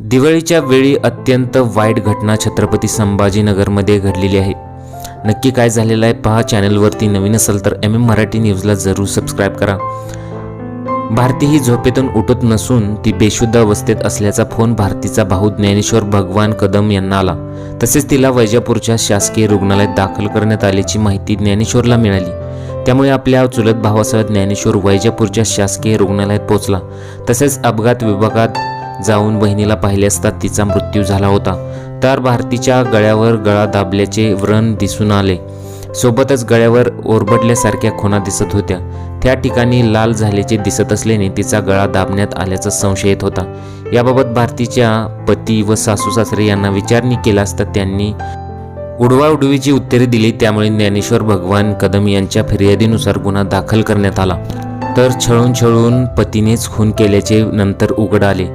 दिवाळीच्या वेळी अत्यंत वाईट घटना छत्रपती संभाजीनगरमध्ये घडलेली आहे. नक्की काय झालेलं आहे पहा चॅनलवरती नवीन असेल तर एम एम मराठी न्यूजला जरूर सबस्क्राईब करा. भारती ही झोपेतून उठत नसून ती बेशुद्ध अवस्थेत असल्याचा फोन भारतीचा भाऊ ज्ञानेश्वर भगवान कदम यांना आला. तसेच तिला वैजापूरच्या शासकीय रुग्णालयात दाखल करण्यात आल्याची माहिती ज्ञानेश्वरला मिळाली. त्यामुळे आपल्या चुलत भावासह ज्ञानेश्वर वैजापूरच्या शासकीय रुग्णालयात पोहोचला. तसेच अपघात विभागात जाऊन बहिणीला पाहिले असता तिचा मृत्यू झाला होता. तर भारतीच्या गळ्यावर गळा दाबल्याचे व्रण दिसून आले. सोबतच गळ्यावर ओरबडल्यासारख्या खुणा दिसत होत्या. त्या ठिकाणी लाल झाल्याचे दिसत असल्याने तिचा गळा दाबण्यात आल्याचा संशय येत होता. याबाबत भारतीच्या पती व सासू सासरे यांना विचारणी केला असता त्यांनी उडवाउडवीची उत्तरे दिली. त्यामुळे ज्ञानेश्वर भगवान कदम यांच्या फिर्यादीनुसार गुन्हा दाखल करण्यात आला. तर छळून छळून पतीनेच खून केल्याचे नंतर उघड आले.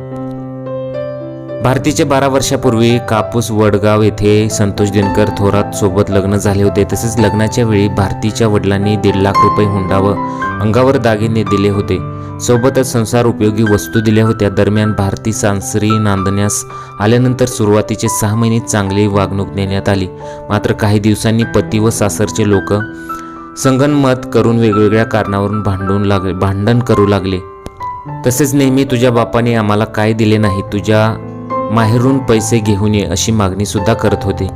भारतीचे बारा वर्षापूर्वी कापूस वडगाव येथे संतोष दिनकर थोरात सोबत लग्न झाले होते. तसेच लग्नाच्या वेळी भारतीच्या वडिलांनी दीड लाख रुपये हुंडा व अंगावर दागिने दिले होते. सोबतच संसार उपयोगी वस्तू दिल्या होत्या. दरम्यान भारती सासरी नांदण्यास आल्यानंतर सुरुवातीचे सहा महिने चांगली वागणूक देण्यात आली. मात्र काही दिवसांनी पती व सासरचे लोक संगनमत करून वेगवेगळ्या कारणावरून भांडून लागले भांडण करू लागले. तसेच नेहमी तुझ्या बापाने आम्हाला काय दिले नाही? तुझ्या माहेरून पैसे घेऊन ये अशी मागणी सुद्धा करत होते.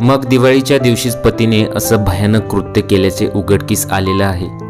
मग दिवाळीच्या दिवशीच पतीने असं भयानक कृत्य केल्याचे उघडकीस आलेलं आहे.